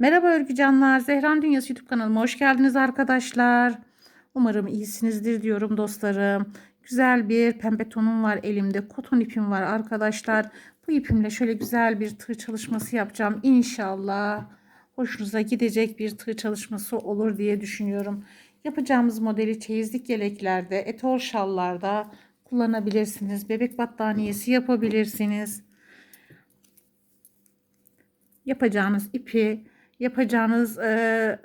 Merhaba örgü canlar. Zehran Dünyası YouTube kanalıma hoş geldiniz arkadaşlar. Umarım iyisinizdir diyorum dostlarım. Güzel bir pembe tonum var elimde. Koton ipim var arkadaşlar. Bu ipimle şöyle güzel bir tığ çalışması yapacağım. İnşallah hoşunuza gidecek bir tığ çalışması olur diye düşünüyorum. Yapacağımız modeli çeyizlik yeleklerde, etol şallarda kullanabilirsiniz. Bebek battaniyesi yapabilirsiniz yapacağınız ipi yapacağınız e,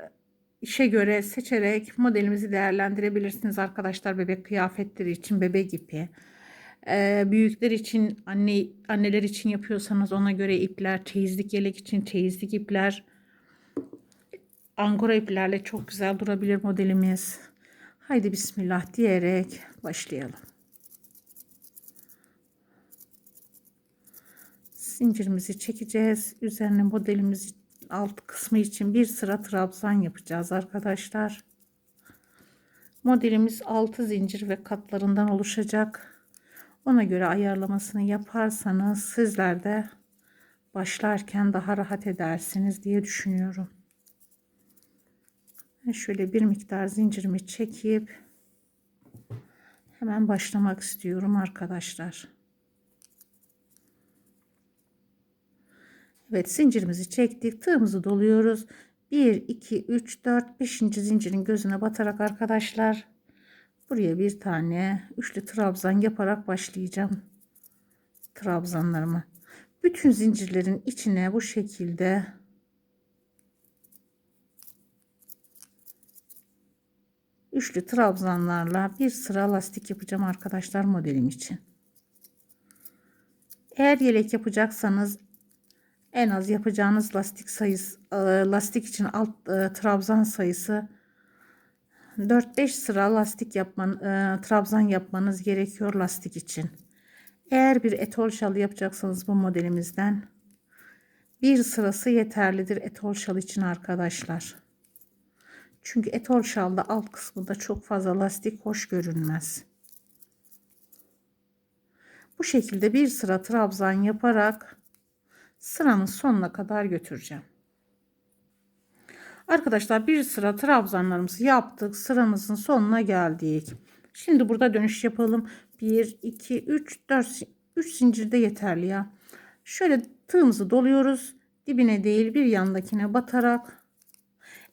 işe göre seçerek modelimizi değerlendirebilirsiniz. Arkadaşlar bebek kıyafetleri için bebek ipi. E, büyükler için anne anneler için yapıyorsanız ona göre ipler çeyizlik yelek için çeyizlik ipler. Angora iplerle çok güzel durabilir modelimiz. Haydi bismillah diyerek başlayalım. Zincirimizi çekeceğiz. Üzerine modelimizi alt kısmı için bir sıra trabzan yapacağız arkadaşlar. Modelimiz 6 zincir ve katlarından oluşacak. Ona göre ayarlamasını yaparsanız sizler de başlarken daha rahat edersiniz diye düşünüyorum. Şöyle bir miktar zincirimi çekip hemen başlamak istiyorum arkadaşlar. Evet zincirimizi çektik. Tığımızı doluyoruz. 1, 2, 3, 4, 5. zincirin gözüne batarak arkadaşlar buraya bir tane üçlü trabzan yaparak başlayacağım. Trabzanlarımı. Bütün zincirlerin içine bu şekilde üçlü trabzanlarla bir sıra lastik yapacağım arkadaşlar modelim için. Eğer yelek yapacaksanız en az yapacağınız lastik sayısı e, lastik için alt e, trabzan sayısı 4-5 sıra lastik yapman e, trabzan yapmanız gerekiyor lastik için. Eğer bir etol şalı yapacaksanız bu modelimizden bir sırası yeterlidir etol şal için arkadaşlar. Çünkü etol şalda alt kısmında çok fazla lastik hoş görünmez. Bu şekilde bir sıra trabzan yaparak sıramın sonuna kadar götüreceğim. Arkadaşlar bir sıra trabzanlarımızı yaptık. Sıramızın sonuna geldik. Şimdi burada dönüş yapalım. 1, 2, 3, 4, 3 zincirde yeterli ya. Şöyle tığımızı doluyoruz. Dibine değil bir yandakine batarak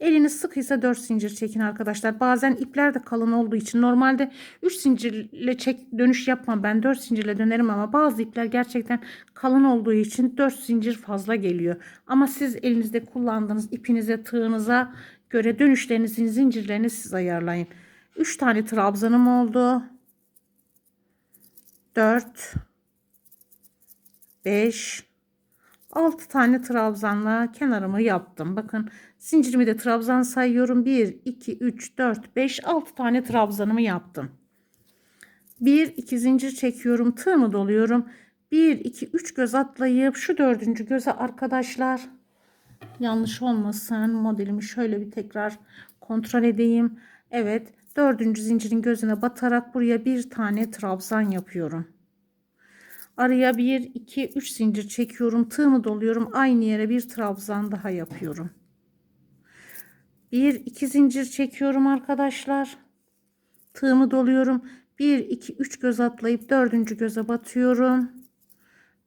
Eliniz sıkıysa 4 zincir çekin arkadaşlar. Bazen ipler de kalın olduğu için normalde 3 zincirle çek dönüş yapmam ben 4 zincirle dönerim ama bazı ipler gerçekten kalın olduğu için 4 zincir fazla geliyor. Ama siz elinizde kullandığınız ipinize tığınıza göre dönüşlerinizin zincirlerini siz ayarlayın. 3 tane trabzanım oldu. 4 5 6 tane trabzanla kenarımı yaptım. Bakın zincirimi de trabzan sayıyorum. 1, 2, 3, 4, 5, 6 tane trabzanımı yaptım. 1, 2 zincir çekiyorum. Tığımı doluyorum. 1, 2, 3 göz atlayıp şu dördüncü göze arkadaşlar yanlış olmasın modelimi şöyle bir tekrar kontrol edeyim. Evet dördüncü zincirin gözüne batarak buraya bir tane trabzan yapıyorum. Araya 1, 2, 3 zincir çekiyorum. Tığımı doluyorum. Aynı yere bir trabzan daha yapıyorum. 1, 2 zincir çekiyorum arkadaşlar. Tığımı doluyorum. 1, 2, 3 göz atlayıp dördüncü göze batıyorum.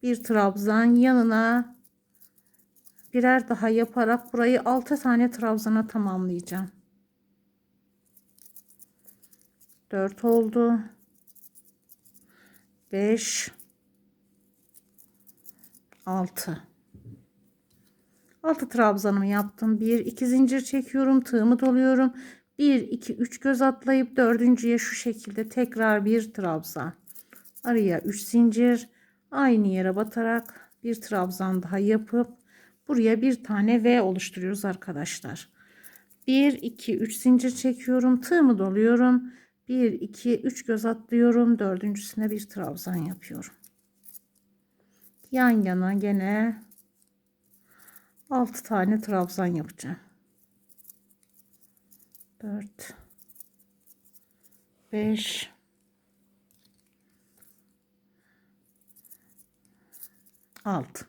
Bir trabzan yanına birer daha yaparak burayı 6 tane trabzana tamamlayacağım. 4 oldu. 5 6 6 trabzanımı yaptım? 1 2 zincir çekiyorum tığımı doluyorum. 1 2 3 göz atlayıp dördüncüye şu şekilde tekrar bir trabzan. Araya 3 zincir aynı yere batarak bir trabzan daha yapıp buraya bir tane V oluşturuyoruz arkadaşlar. 1 2 3 zincir çekiyorum tığımı doluyorum. 1 2 3 göz atlıyorum dördüncüsüne bir trabzan yapıyorum yan yana gene 6 tane trabzan yapacağım. 4 5 6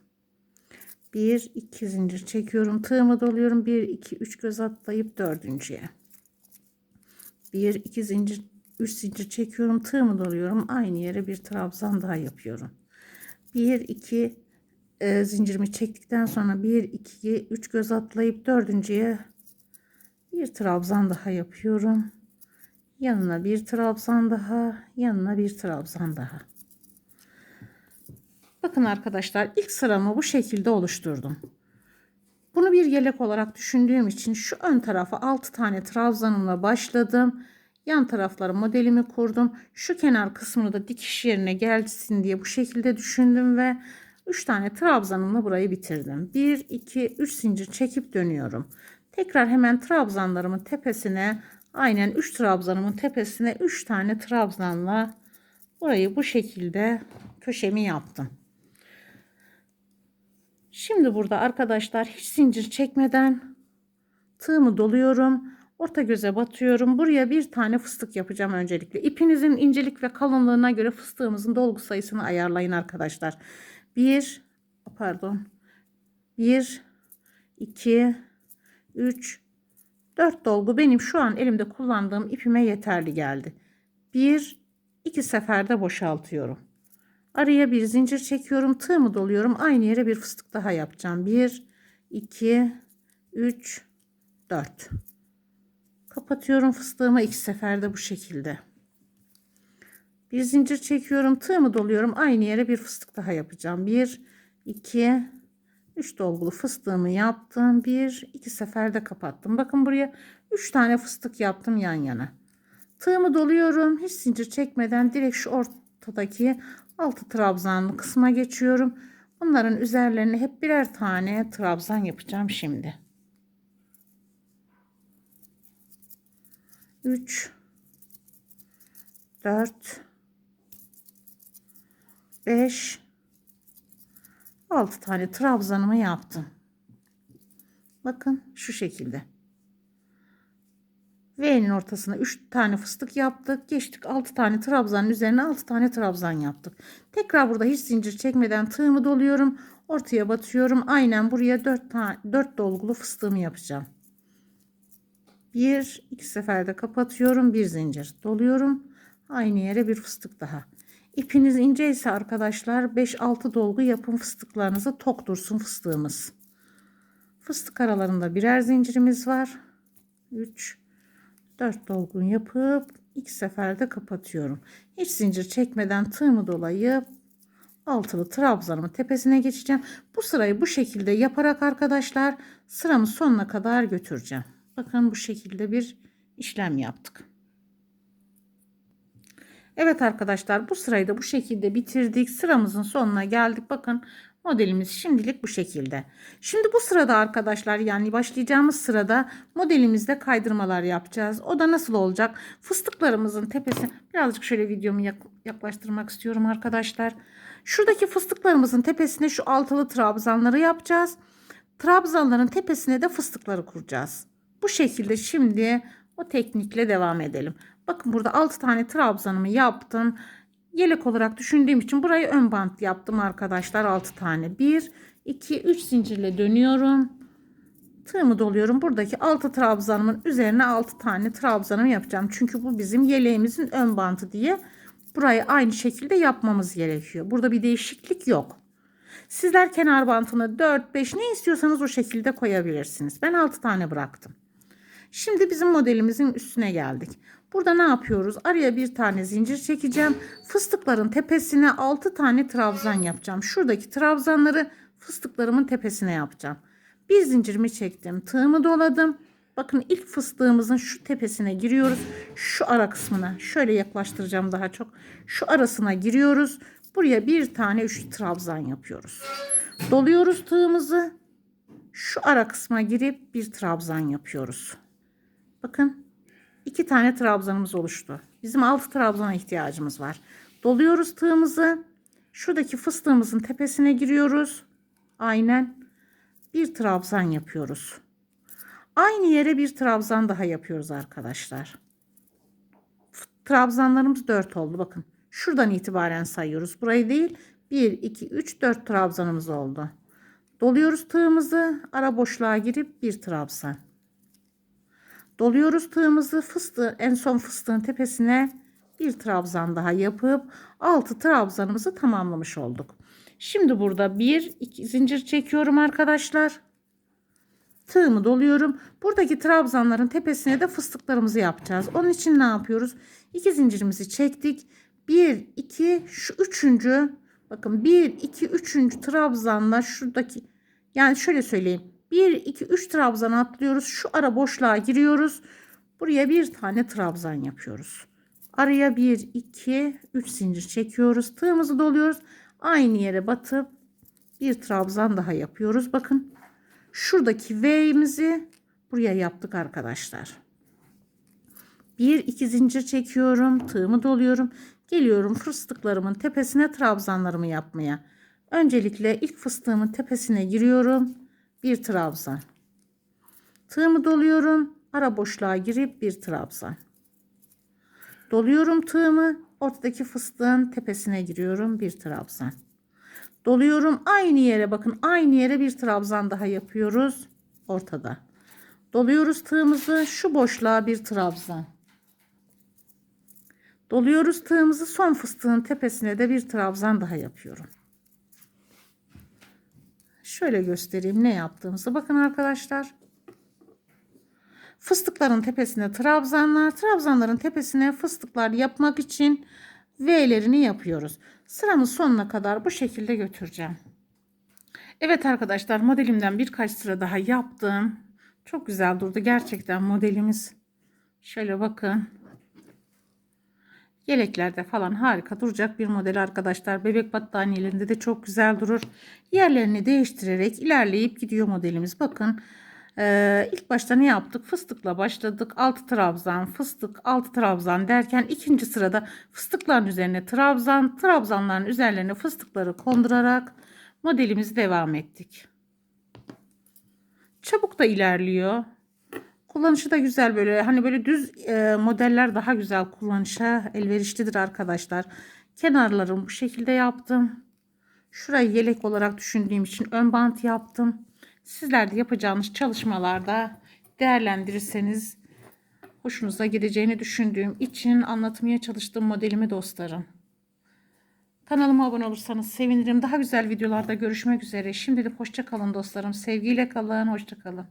1 2 zincir çekiyorum. Tığımı doluyorum. 1 2 3 göz atlayıp dördüncüye. 1 2 zincir 3 zincir çekiyorum. Tığımı doluyorum. Aynı yere bir trabzan daha yapıyorum. 1 2 e, zincirimi çektikten sonra 1 2 3 göz atlayıp dördüncüye bir trabzan daha yapıyorum. Yanına bir trabzan daha, yanına bir trabzan daha. Bakın arkadaşlar ilk sıramı bu şekilde oluşturdum. Bunu bir yelek olarak düşündüğüm için şu ön tarafa 6 tane trabzanımla başladım. Yan tarafları modelimi kurdum. Şu kenar kısmını da dikiş yerine gelsin diye bu şekilde düşündüm ve 3 tane trabzanımla burayı bitirdim. 1 2 3 zincir çekip dönüyorum. Tekrar hemen trabzanlarımın tepesine aynen 3 trabzanımın tepesine 3 tane trabzanla burayı bu şekilde köşemi yaptım. Şimdi burada arkadaşlar hiç zincir çekmeden tığımı doluyorum. Orta göze batıyorum. Buraya bir tane fıstık yapacağım öncelikle. İpinizin incelik ve kalınlığına göre fıstığımızın dolgu sayısını ayarlayın arkadaşlar. 1 pardon. 1 2 3 4 dolgu benim şu an elimde kullandığım ipime yeterli geldi. 1 2 seferde boşaltıyorum. Araya bir zincir çekiyorum. Tığımı doluyorum. Aynı yere bir fıstık daha yapacağım. 1 2 3 4 Kapatıyorum fıstığımı iki seferde bu şekilde. Bir zincir çekiyorum. Tığımı doluyorum. Aynı yere bir fıstık daha yapacağım. 1 2 3 dolgulu fıstığımı yaptım. 1 2 seferde kapattım. Bakın buraya 3 tane fıstık yaptım yan yana. Tığımı doluyorum. Hiç zincir çekmeden direkt şu ortadaki altı trabzanlı kısma geçiyorum. Bunların üzerlerine hep birer tane trabzan yapacağım şimdi. 3 4 5 6 tane trabzanımı yaptım. Bakın şu şekilde. V'nin ortasına 3 tane fıstık yaptık. Geçtik 6 tane trabzanın üzerine 6 tane trabzan yaptık. Tekrar burada hiç zincir çekmeden tığımı doluyorum. Ortaya batıyorum. Aynen buraya 4 tane 4 dolgulu fıstığımı yapacağım. Bir, iki seferde kapatıyorum. Bir zincir doluyorum. Aynı yere bir fıstık daha. İpiniz ince ise arkadaşlar 5-6 dolgu yapın fıstıklarınızı tok dursun fıstığımız. Fıstık aralarında birer zincirimiz var. 3 4 dolgun yapıp ilk seferde kapatıyorum. Hiç zincir çekmeden tığımı dolayıp altılı trabzanımın tepesine geçeceğim. Bu sırayı bu şekilde yaparak arkadaşlar sıramın sonuna kadar götüreceğim. Bakın bu şekilde bir işlem yaptık. Evet arkadaşlar bu sırayı da bu şekilde bitirdik. Sıramızın sonuna geldik. Bakın modelimiz şimdilik bu şekilde. Şimdi bu sırada arkadaşlar yani başlayacağımız sırada modelimizde kaydırmalar yapacağız. O da nasıl olacak? Fıstıklarımızın tepesi birazcık şöyle videomu yaklaştırmak istiyorum arkadaşlar. Şuradaki fıstıklarımızın tepesine şu altılı trabzanları yapacağız. Trabzanların tepesine de fıstıkları kuracağız. Bu şekilde şimdi o teknikle devam edelim. Bakın burada 6 tane trabzanımı yaptım. Yelek olarak düşündüğüm için burayı ön bant yaptım arkadaşlar 6 tane. 1 2 3 zincirle dönüyorum. Tığımı doluyorum. Buradaki 6 trabzanımın üzerine 6 tane trabzanımı yapacağım. Çünkü bu bizim yeleğimizin ön bantı diye burayı aynı şekilde yapmamız gerekiyor. Burada bir değişiklik yok. Sizler kenar bantını 4 5 ne istiyorsanız o şekilde koyabilirsiniz. Ben 6 tane bıraktım. Şimdi bizim modelimizin üstüne geldik. Burada ne yapıyoruz? Araya bir tane zincir çekeceğim. Fıstıkların tepesine 6 tane trabzan yapacağım. Şuradaki trabzanları fıstıklarımın tepesine yapacağım. Bir zincirimi çektim. Tığımı doladım. Bakın ilk fıstığımızın şu tepesine giriyoruz. Şu ara kısmına şöyle yaklaştıracağım daha çok. Şu arasına giriyoruz. Buraya bir tane üç trabzan yapıyoruz. Doluyoruz tığımızı. Şu ara kısma girip bir trabzan yapıyoruz. Bakın iki tane trabzanımız oluştu. Bizim altı trabzana ihtiyacımız var. Doluyoruz tığımızı. Şuradaki fıstığımızın tepesine giriyoruz. Aynen bir trabzan yapıyoruz. Aynı yere bir trabzan daha yapıyoruz arkadaşlar. Trabzanlarımız 4 oldu. Bakın şuradan itibaren sayıyoruz. Burayı değil 1, 2, 3, 4 trabzanımız oldu. Doluyoruz tığımızı. Ara boşluğa girip bir trabzan. Doluyoruz tığımızı. Fıstığı en son fıstığın tepesine bir trabzan daha yapıp 6 trabzanımızı tamamlamış olduk. Şimdi burada bir iki zincir çekiyorum arkadaşlar. Tığımı doluyorum. Buradaki trabzanların tepesine de fıstıklarımızı yapacağız. Onun için ne yapıyoruz? İki zincirimizi çektik. 1 2 şu üçüncü bakın 1 2 üçüncü trabzanla şuradaki yani şöyle söyleyeyim. 1 2 3 trabzan atlıyoruz. Şu ara boşluğa giriyoruz. Buraya bir tane trabzan yapıyoruz. Araya 1 2 3 zincir çekiyoruz. Tığımızı doluyoruz. Aynı yere batıp bir trabzan daha yapıyoruz. Bakın şuradaki V'imizi buraya yaptık arkadaşlar. Bir iki zincir çekiyorum. Tığımı doluyorum. Geliyorum fıstıklarımın tepesine trabzanlarımı yapmaya. Öncelikle ilk fıstığımın tepesine giriyorum. Bir trabzan. Tığımı doluyorum. Ara boşluğa girip bir trabzan. Doluyorum tığımı. Ortadaki fıstığın tepesine giriyorum. Bir trabzan. Doluyorum aynı yere bakın aynı yere bir trabzan daha yapıyoruz ortada. Doluyoruz tığımızı şu boşluğa bir trabzan. Doluyoruz tığımızı son fıstığın tepesine de bir trabzan daha yapıyorum. Şöyle göstereyim ne yaptığımızı. Bakın arkadaşlar. Fıstıkların tepesine trabzanlar, trabzanların tepesine fıstıklar yapmak için V'lerini yapıyoruz. Sıramın sonuna kadar bu şekilde götüreceğim. Evet arkadaşlar modelimden birkaç sıra daha yaptım. Çok güzel durdu gerçekten modelimiz. Şöyle bakın. Yeleklerde falan harika duracak bir model arkadaşlar. Bebek battaniyelerinde de çok güzel durur. Yerlerini değiştirerek ilerleyip gidiyor modelimiz. Bakın ee, ilk başta ne yaptık? Fıstıkla başladık. 6 trabzan, fıstık, 6 trabzan derken ikinci sırada fıstıkların üzerine trabzan, trabzanların üzerlerine fıstıkları kondurarak modelimizi devam ettik. Çabuk da ilerliyor. Kullanışı da güzel böyle hani böyle düz e, modeller daha güzel kullanışa elverişlidir arkadaşlar. Kenarlarımı bu şekilde yaptım. Şurayı yelek olarak düşündüğüm için ön bant yaptım. Sizler de yapacağınız çalışmalarda değerlendirirseniz hoşunuza gideceğini düşündüğüm için anlatmaya çalıştığım modelimi dostlarım. Kanalıma abone olursanız sevinirim. Daha güzel videolarda görüşmek üzere. Şimdilik hoşça kalın dostlarım. Sevgiyle kalın. Hoşça kalın.